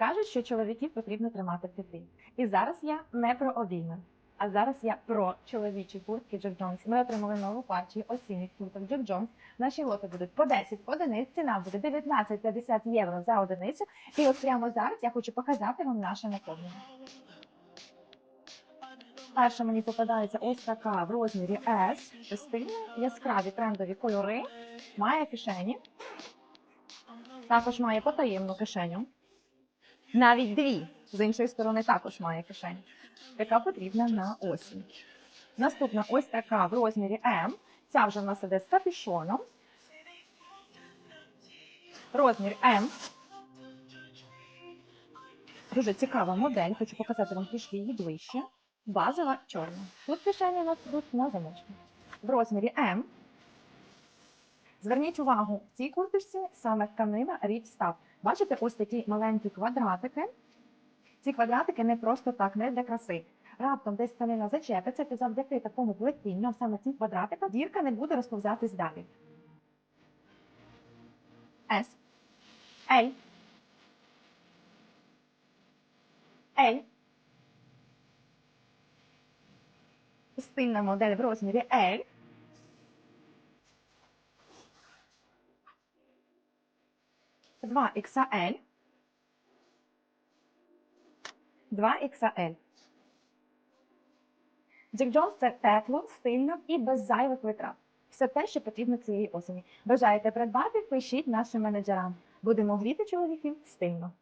Кажуть, що чоловіків потрібно тримати в теплі. І зараз я не про обійми, а зараз я про чоловічі куртки Джек Джонс. Ми отримали нову партію осінніх курток Джек Джонс. Наші лоти будуть по 10 одиниць. Ціна буде 19,50 євро за одиницю. І от прямо зараз я хочу показати вам наше наповнення. Перша мені попадається ось така в розмірі S, стильна, яскраві трендові кольори, має кишені. Також має потаємну кишеню. Навіть дві. З іншої сторони також має кишеню. Яка потрібна на осінь. Наступна ось така в розмірі М. Ця вже в нас іде з капюшоном. Розмір М. Дуже цікава модель. Хочу показати вам трішки її ближче. Базова чорна. Тут кишені у нас будуть на замочку. В розмірі М. Зверніть увагу, в цій курточці саме тканина Ripstop. Бачите, ось такі маленькі квадратики. Ці квадратики не просто так, не для краси. Раптом десь тканина зачепиться, то завдяки такому плетінню, саме цим квадратикам, дірка не буде розповзатись далі. S. L. L. Стильна модель в розмірі L. Два XL. 2 XL. Джек Джонс це тепло, стильно і без зайвих витрат. Все те, що потрібно цієї осені. Бажаєте придбати, пишіть нашим менеджерам. Будемо гріти чоловіків стильно.